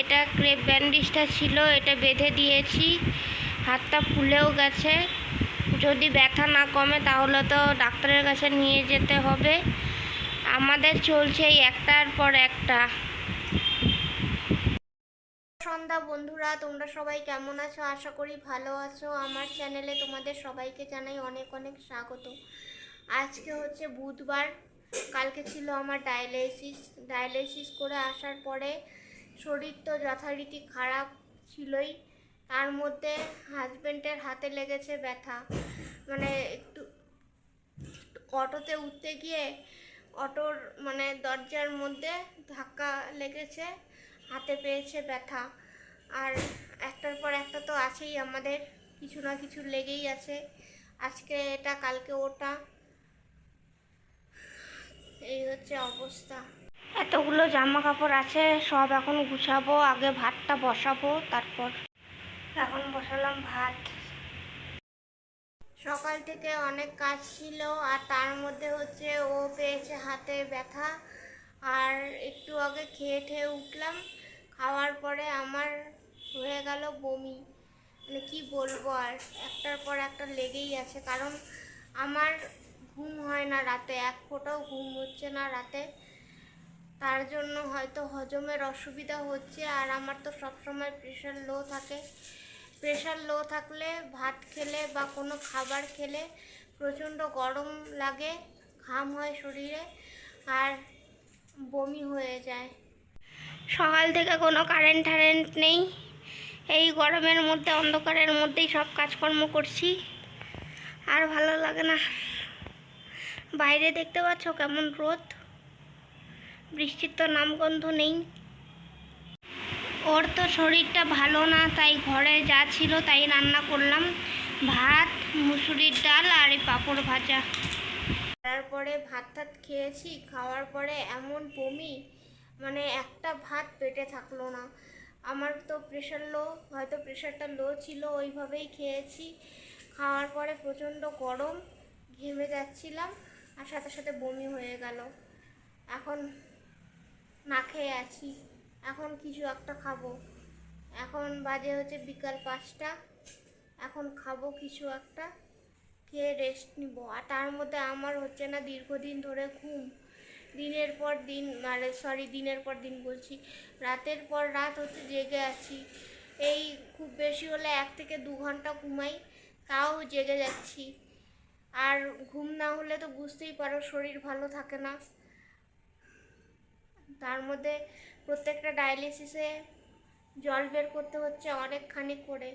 এটা ক্রেপ ব্যান্ডেজটা ছিল, এটা বেঁধে দিয়েছি। হাতটা ফুলেও গেছে। যদি ব্যথা না কমে তাহলে তো ডাক্তারের কাছে নিয়ে যেতে হবে। আমাদের চলছে এই একটার পর একটা। সন্ধ্যা বন্ধুরা, তোমরা সবাই কেমন আছো? আশা করি ভালো আছো। আমার চ্যানেলে তোমাদের সবাইকে জানাই অনেক অনেক স্বাগত। আজকে হচ্ছে বুধবার। কালকে ছিল আমার ডায়ালিসিস ডায়ালিসিস করে আসার পরে শরীর তো যথারীতি খারাপ ছিলই, তার মধ্যে হাজব্যান্ডের হাতে লেগেছে ব্যথা। মানে একটু, অটোতে উঠতে গিয়ে অটোর মানে দরজার মধ্যে ধাক্কা লেগেছে, হাতে পেয়েছে ব্যথা। আর একটার পর একটা তো আছেই আমাদের, কিছু না কিছু লেগেই আছে। আজকে এটা, কালকে ওটা। এই হচ্ছে অবস্থা। এতগুলো জামা কাপড় আছে, সব এখন গুছাবো, আগে ভাতটা বসাবো, তারপর এখন বসালাম ভাত। সকাল থেকে অনেক কাজ ছিল, আর তার মধ্যে হচ্ছে ও পেয়েছে হাতে ব্যথা। আর একটু আগে খেয়ে ঠেয়ে উঠলাম, খাওয়ার পরে আমার হয়ে গেল বমি। মানে কি বলব আর, একটার পর একটা লেগেই আছে, কারণ আমার ঘুম হয় না রাতে, এক ফোঁটাও ঘুম হচ্ছে না রাতে। তার জন্য হয়তো হজমের অসুবিধা হচ্ছে আর আমার তো সবসময় প্রেশার লো থাকে। প্রেশার লো থাকলে ভাত খেলে বা কোনো খাবার খেলে প্রচণ্ড গরম লাগে, ঘাম হয় শরীরে আর বমি হয়ে যায়। সকাল থেকে কোনো কারেন্ট টারেন্ট নেই। এই গরমের মধ্যে, অন্ধকারের মধ্যেই সব কাজকর্ম করছি। আর ভালো লাগে না। বাইরে দেখতে পাচ্ছ কেমন রোদ? বৃষ্টির তো নামগন্ধ নেই। ওর তো শরীরটা ভালো না, তাই ঘরে যা ছিল তাই রান্না করলাম। ভাত, মুসুরির ডাল আর পাঁপড় ভাজা। তারপরে ভাত টাত খেয়েছি, খাওয়ার পরে এমন বমি মানে একটা ভাত পেটে থাকল না। আমার তো প্রেশার লো হয়তো প্রেশারটা লো ছিল, ওইভাবেই খেয়েছি। খাওয়ার পরে প্রচণ্ড গরম, ঘেমে যাচ্ছিলাম, আর সাথে সাথে বমি হয়ে গেল। এখন না খেয়ে আছি। এখন কিছু একটা খাব। এখন বাজে হচ্ছে বিকাল পাঁচটা। এখন খাব কিছু একটা, খেয়ে রেস্ট নিব। আর তার মধ্যে আমার হচ্ছে না দীর্ঘদিন ধরে ঘুম। দিনের পর দিন মানে সরি দিনের পর দিন বলছি। রাতের পর রাত হচ্ছে জেগে আছি। এই খুব বেশি হলে এক থেকে দু ঘণ্টা ঘুমাই, তাও জেগে যাচ্ছি। আর ঘুম না হলে তো বুঝতেই পারো, শরীর ভালো থাকে না। তার মধ্যে প্রত্যেকটা ডায়ালিসিসে জল বের করতে হচ্ছে অনেকখানি করে।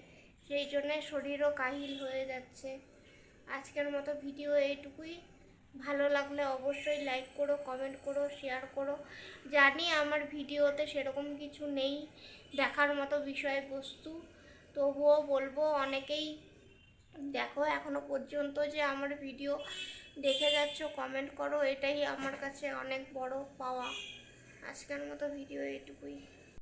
সেই জন্যে শরীরও কাহিল হয়ে যাচ্ছে। আজকের মতো ভিডিও এইটুকুই। ভালো লাগলে অবশ্যই লাইক করো কমেন্ট করো শেয়ার করো। জানি আমার ভিডিওতে সেরকম কিছু নেই দেখার মতো বিষয়বস্তু। তবুও বলব অনেকেই দেখো এখনও পর্যন্ত যে আমার ভিডিও দেখে যাচ্ছ কমেন্ট করো। এটাই আমার কাছে অনেক বড় পাওয়া। আজকের মতো ভিডিও এইটুকুই